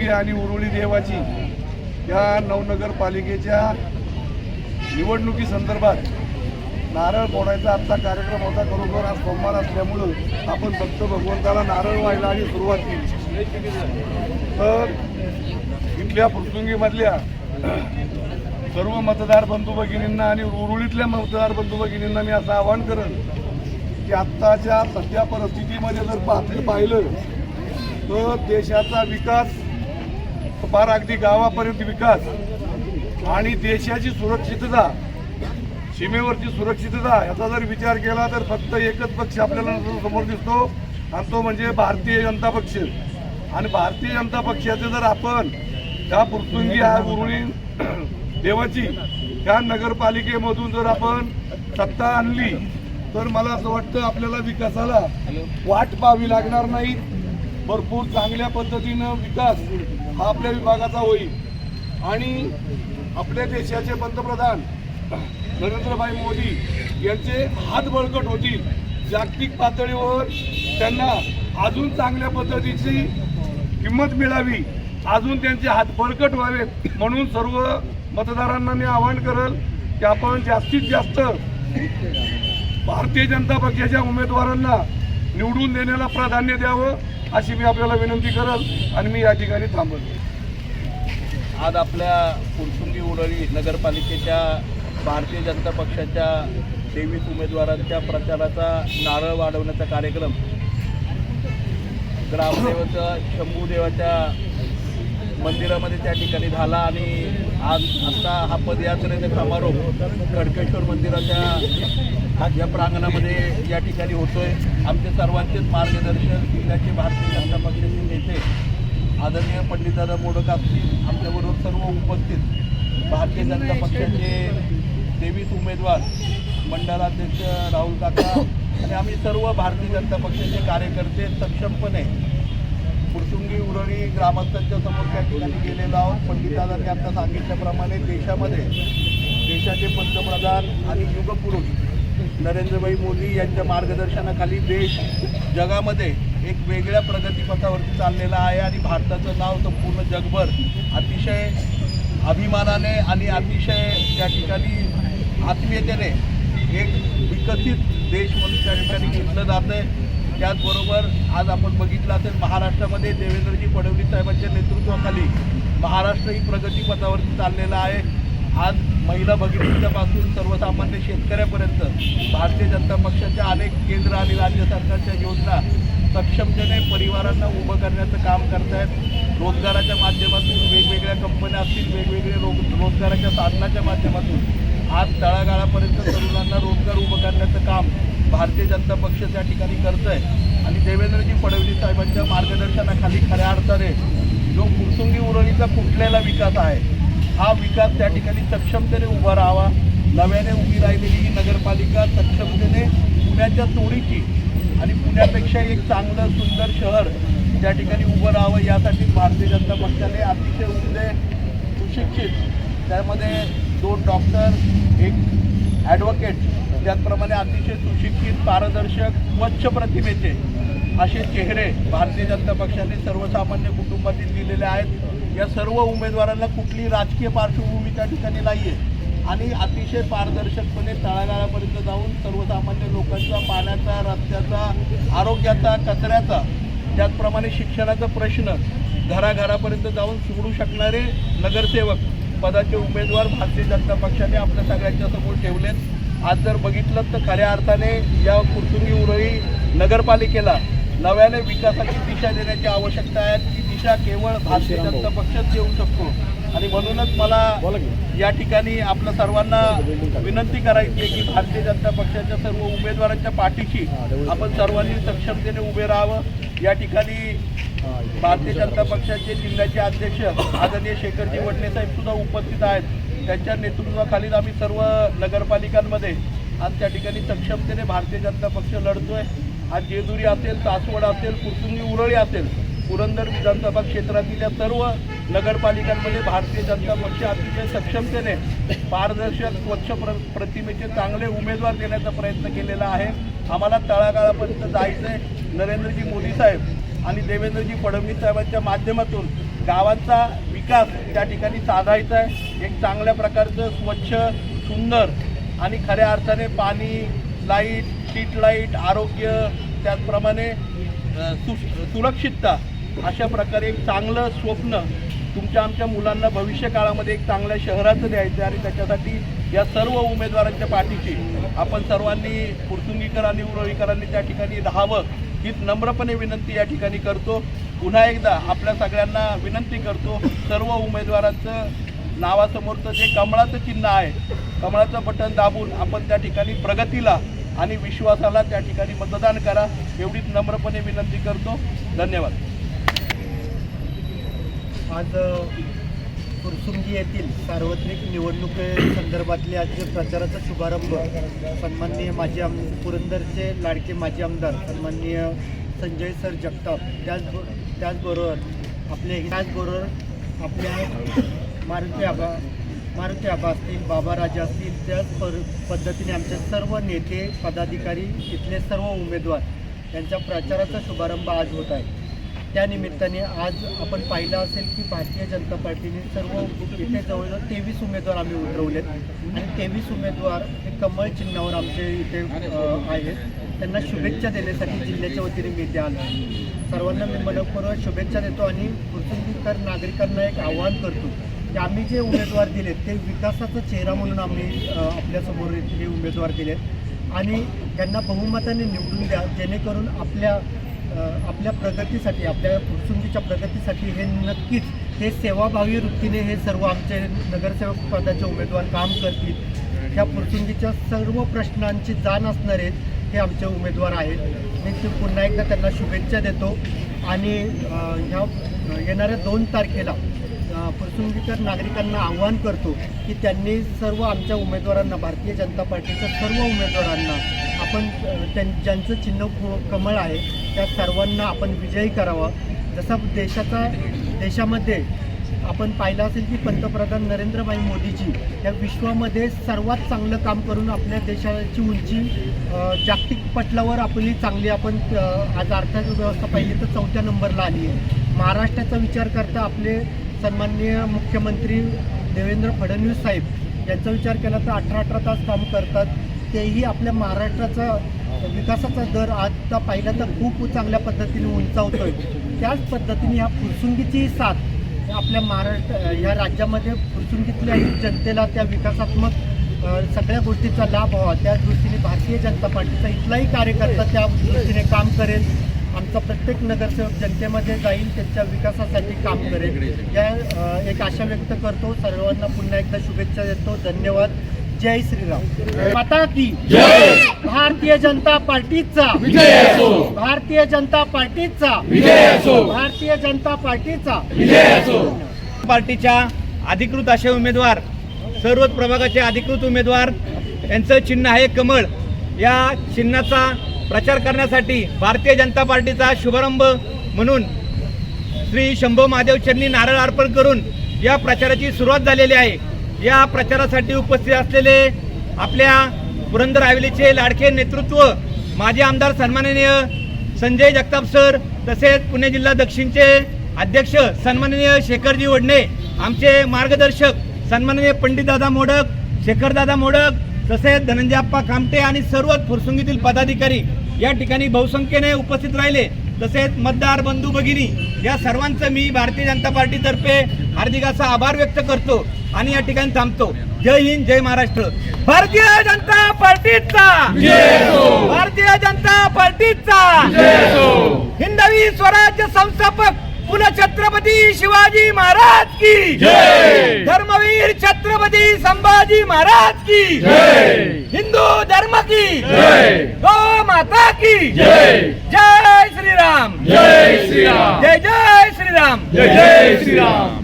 फुरसुंगी आणि उरुळी देवाची या नवनगरपालिकेच्या निवडणुकी संदर्भात नारळ फोडायचा आजचा कार्यक्रम होता. खरोखर आज सोमवार असल्यामुळं आपण फक्त भगवंताला नारळ व्हायला आणि सुरुवात केली. तर इथल्या पृथ्वीमधल्या सर्व मतदार बंधू भगिनींना आणि उरुळीतल्या मतदार बंधू भगिनींना मी असं आवाहन करेन की आत्ताच्या सध्या परिस्थितीमध्ये जर पाहत पाहिलं तर देशाचा विकास फार अगदी गावापर्यंत विकास आणि देशाची सुरक्षितता सीमेवरची सुरक्षितता याचा जर विचार केला तर फक्त एकच पक्ष आपल्याला समोर दिसतो आणि तो म्हणजे भारतीय जनता पक्ष. आणि भारतीय जनता पक्षाचे जर आपण त्या पुरसुंगी हा उरुळी देवाची त्या नगरपालिकेमधून जर आपण सत्ता आणली तर मला असं वाटतं आपल्याला विकासाला वाट पाहावी लागणार नाही. भरपूर चांगल्या पद्धतीनं विकास हा आपल्या विभागाचा होईल. आणि आपल्या देशाचे पंतप्रधान नरेंद्रभाई मोदी यांचे हात बळकट होतील. जागतिक पातळीवर त्यांना अजून चांगल्या पद्धतीची किंमत मिळावी. अजून त्यांचे हात बळकट व्हावेत म्हणून सर्व मतदारांना मी आवाहन करल की आपण जास्तीत जास्त भारतीय जनता पक्षाच्या उमेदवारांना निवडून देण्याला प्राधान्य द्यावं अशी मी आपल्याला विनंती करल आणि मी या ठिकाणी थांबल. आज आपल्या फुरसुंगी उडळी नगरपालिकेच्या भारतीय जनता पक्षाच्या तेवीस उमेदवारांच्या प्रचाराचा नारळ वाढवण्याचा कार्यक्रम ग्रामदेवाचा शंभूदेवाच्या मंदिरामध्ये त्या ठिकाणी झाला आणि आज आता हा पदयात्रेचा समारोप खडकेश्वर मंदिराच्या या प्रांगणामध्ये या ठिकाणी होतोय. आमचे सर्वांचेच मार्गदर्शन जिल्ह्याचे भारतीय जनता पक्षाचे नेते आदरणीय पंडितदादा मोडक असतील आमच्याबरोबर सर्व उपस्थित. भारतीय जनता पक्षाचे तेवीस उमेदवार मंडळाध्यक्ष राहुल काका आणि आम्ही सर्व भारतीय जनता पक्षाचे कार्यकर्ते सक्षमपणे फुरसुंगी उरळी ग्रामस्थांच्या समोर त्या ठिकाणी गेलेलो आहोत. पंडितदादांनी आता सांगितल्याप्रमाणे देशामध्ये देशाचे पंतप्रधान आणि युगपुरुष नरेंद्रभाई मोदी यांच्या मार्गदर्शनाखाली देश जगामध्ये एक वेगळ्या प्रगतीपथावरती चाललेला आहे आणि भारताचं नाव संपूर्ण जगभर अतिशय अभिमानाने आणि अतिशय त्या ठिकाणी आत्मीयतेने एक विकसित देश म्हणून त्या ठिकाणी घेतलं जातं आहे. त्याचबरोबर आज आपण बघितलं असेल महाराष्ट्रामध्ये देवेंद्रजी फडणवीस साहेबांच्या नेतृत्वाखाली महाराष्ट्र ही प्रगतीपथावरती चाललेला आहे. आज महिला भगिनींच्यापासून सर्वसामान्य शेतकऱ्यापर्यंत भारतीय जनता पक्षाच्या अनेक केंद्र आणि राज्य सरकारच्या योजना सक्षमतेने परिवारांना उभं करण्याचं काम करतायत. रोजगाराच्या माध्यमातून वेगवेगळ्या कंपन्या असतील वेगवेगळे रोग रोजगाराच्या साधनाच्या माध्यमातून आज तळागाळापर्यंत तरुणांना रोजगार उभं करण्याचं काम भारतीय जनता पक्ष त्या ठिकाणी करत आहे आणि देवेंद्रजी फडणवीस साहेबांच्या मार्गदर्शनाखाली खऱ्या अर्थाने जो फुरसुंगी उरळीचा कुठलेला विकास आहे हा विकास त्या ठिकाणी सक्षमतेने उभा राहावा. नव्याने उभी राहिलेली ही नगरपालिका सक्षमतेने पुण्याच्या तोडीची आणि पुण्यापेक्षा एक चांगलं सुंदर शहर त्या ठिकाणी उभं राहावं यासाठी भारतीय जनता पक्षाने अतिशय उमदे सुशिक्षित त्यामध्ये दोन डॉक्टर एक ॲडव्होकेट त्याचप्रमाणे अतिशय सुशिक्षित पारदर्शक स्वच्छ प्रतिमेचे असे चेहरे भारतीय जनता पक्षाने सर्वसामान्य कुटुंबातील दिलेले आहेत. या सर्व उमेदवारांना कुठली राजकीय पार्श्वभूमी त्या ठिकाणी नाही आहे आणि अतिशय पारदर्शकपणे तळागाळापर्यंत जाऊन सर्वसामान्य लोकांचा पाण्याचा रस्त्याचा आरोग्याचा कचऱ्याचा त्याचप्रमाणे शिक्षणाचा प्रश्न घराघरापर्यंत जाऊन सोडू शकणारे नगरसेवक पदाचे उमेदवार भारतीय जनता पक्षाने आपल्या सगळ्यांच्या समोर ठेवलेत. आज जर बघितलं तर खऱ्या अर्थाने या कुर्तुंगी उरळी नगरपालिकेला नव्याने विकासाची दिशा देण्याची आवश्यकता आहे. ती दिशा केवळ भारतीय जनता पक्षच देऊ शकतो. आणि म्हणूनच मला या ठिकाणी आपल्या सर्वांना विनंती करायची आहे की भारतीय जनता पक्षाच्या सर्व उमेदवारांच्या पाठीशी आपण सर्वांनी सक्षमतेने उभे राहावं. या ठिकाणी भारतीय जनता पक्षाचे जिल्ह्याचे अध्यक्ष आदरणीय शेखरजी वडणे साहेब सुद्धा उपस्थित आहेत. त्यांच्या नेतृत्वाखाली आम्ही सर्व नगरपालिकांमध्ये आज त्या ठिकाणी सक्षमतेने भारतीय जनता पक्ष लढतोय. आज जेजुरी असेल तासवड असेल कुर्सुंगी उरळी असेल पुरंदर विधानसभा क्षेत्रातील या सर्व नगरपालिकांमध्ये भारतीय जनता पक्ष अतिशय सक्षमतेने पारदर्शक स्वच्छ प्र प्रतिमेचे चांगले उमेदवार देण्याचा प्रयत्न केलेला आहे. आम्हाला तळागाळापर्यंत जायचं आहे नरेंद्रजी मोदी साहेब आणि देवेंद्रजी फडणवीस साहेबांच्या माध्यमातून. गावांचा विकास त्या ठिकाणी साधायचा आहे. एक चांगल्या प्रकारचं स्वच्छ सुंदर आणि खऱ्या अर्थाने पाणी लाइट स्ट्रीट लाइट आरोग्य त्याचप्रमाणे सु सुरक्षितता अशा प्रकारे एक चांगलं स्वप्न तुमच्या आमच्या मुलांना भविष्य काळामध्ये एक चांगल्या शहराचं द्यायचं आहे आणि त्याच्यासाठी या सर्व उमेदवारांच्या पाठीशी आपण सर्वांनी फुरसुंगीकर आणि उरळीकरांनी त्या ठिकाणी राहावं हीच नम्रपणे विनंती या ठिकाणी करतो. पुन्हा एकदा आपल्या सगळ्यांना विनंती करतो सर्व उमेदवारांचं नावासमोरचं जे कमळाचं चिन्ह आहे कमळाचं बटन दाबून आपण त्या ठिकाणी प्रगतीला आणि विश्वासाला त्या ठिकाणी मतदान करा. एवढीच नम्रपणे विनंती करतो. धन्यवाद. आज कुरसुंगी येथील सार्वत्रिक निवडणुकीसंदर्भातले संदर्भातल्या जे प्रचाराचा शुभारंभ सन्माननीय माजी आम पुरंदरचे लाडके माजी आमदार सन्माननीय संजय सर जगताप त्याच त्याचबरोबर आपले त्याचबरोबर आपल्या मारुती आबा मारुती आबा असतील बाबा राजा असतील त्याच पद्धतीने आमचे सर्व नेते पदाधिकारी इथले सर्व उमेदवार यांच्या प्रचाराचा शुभारंभ आज होत आहे. त्यानिमित्ताने आज आपण पाहिलं असेल की भारतीय जनता पार्टीने सर्व इथे जवळजवळ तेवीस उमेदवार आम्ही उतरवलेत. आणि तेवीस उमेदवार हे कमळ चिन्हावर आमचे इथे आहेत. त्यांना शुभेच्छा देण्यासाठी जिल्ह्याच्या वतीने मी इथे आलो आहे. सर्वांना मी मनपूर्वक शुभेच्छा देतो आणि फुरसुंगीकर नागरिकांना एक आवाहन करतो की आम्ही जे उमेदवार दिलेत ते विकासाचा चेहरा म्हणून आम्ही आपल्यासमोर हे उमेदवार दिलेत. आणि त्यांना बहुमताने निवडून द्या जेणेकरून आपल्या आपल्या प्रगतीसाठी आपल्या फुरसुंगीच्या प्रगतीसाठी हे नक्कीच हे सेवाभावी वृत्तीने हे सर्व आमचे नगरसेवक पदाचे उमेदवार काम करतील. ह्या फुरसुंगीच्या सर्व प्रश्नांची जाण असणारे हे आमचे उमेदवार आहेत. मी ते पुन्हा एकदा त्यांना शुभेच्छा देतो. आणि ह्या येणाऱ्या दोन तारखेला प्रसंगीकर नागरिकांना आवाहन करतो की त्यांनी सर्व आमच्या उमेदवारांना भारतीय जनता पार्टीच्या सर्व उमेदवारांना आपण त्यां ज्यांचं चिन्ह कमळ आहे त्या सर्वांना आपण विजयी करावा. जसा देशाचा देशामध्ये आपण पाहिलं असेल की पंतप्रधान नरेंद्रभाई मोदीजी या विश्वामध्ये सर्वात चांगलं काम करून आपल्या देशाची उंची जागतिक पटलावर आपली चांगली आपण आज अर्थव्यवस्था व्यवस्था पाहिली तर चौथ्या नंबरला आली आहे. महाराष्ट्राचा विचार करता आपले सन्माननीय मुख्यमंत्री देवेंद्र फडणवीस साहेब यांचा विचार केला तर अठरा अठरा तास काम करतात. तेही आपल्या महाराष्ट्राचा विकासाचा दर आता पाहिला तर खूप चांगल्या पद्धतीने उंचावतोय त्याच पद्धतीने ह्या फुरसुंगीची साथ आपल्या महाराष्ट्र या राज्यामध्ये फुरसुंगीतल्या जनतेला त्या विकासात्मक सगळ्या गोष्टीचा लाभ व्हावा. त्या दृष्टीने भारतीय जनता पार्टीचा इथलाही कार्यकर्ता त्या दृष्टीने काम करेल. आमचा प्रत्येक नगरसेवक जनतेमध्ये जाईल त्यांच्या विकासासाठी काम करेल. या एक आशा व्यक्त करतो. सर्वांना पुन्हा एकदा शुभेच्छा देतो. धन्यवाद. जय श्रीराम. माता की भारतीय जनता पार्टीचा. भारतीय जनता पार्टीचा. भारतीय जनता पार्टीचा. पार्टीच्या अधिकृत असे उमेदवार सर्वच प्रभागाचे अधिकृत उमेदवार यांचं चिन्ह आहे कमळ. या चिन्हाचा प्रचार करण्यासाठी भारतीय जनता पार्टीचा शुभारंभ म्हणून श्री शंभू महादेव चरणी नारळ अर्पण करून या प्रचाराची सुरुवात झालेली आहे. या प्रचारासाठी उपस्थित असलेले आपल्या पुरंदर हवेलीचे लाडके नेतृत्व माजी आमदार सन्माननीय संजय जगताप सर तसेच पुणे जिल्हा दक्षिणचे अध्यक्ष सन्माननीय शेखरजी वडणे आमचे मार्गदर्शक सन्माननीय पंडितदादा मोडक शेखरदादा मोडक तसेच धनंजयप्पा कामटे आणि सर्व फुरसुंगीतील पदाधिकारी या ठिकाणी बहुसंख्येने उपस्थित राहिले. तसेच मतदार बंधू भगिनी या सर्वांचं मी भारतीय जनता पार्टीतर्फे हार्दिक असा आभार व्यक्त करतो आणि या ठिकाणी थांबतो. जय हिंद जय महाराष्ट्र. भारतीय जनता पार्टीचा! भारतीय जनता पार्टीचा! हिंदवी स्वराज्य संस्थापक कुलछत्रपती शिवाजी महाराज की! धर्मवीर छत्रपती संभाजी महाराज की! हिंदू धर्म की! गौ माता की जय श्रीराम जय श्रीराम जय जय श्रीराम जय जय श्रीराम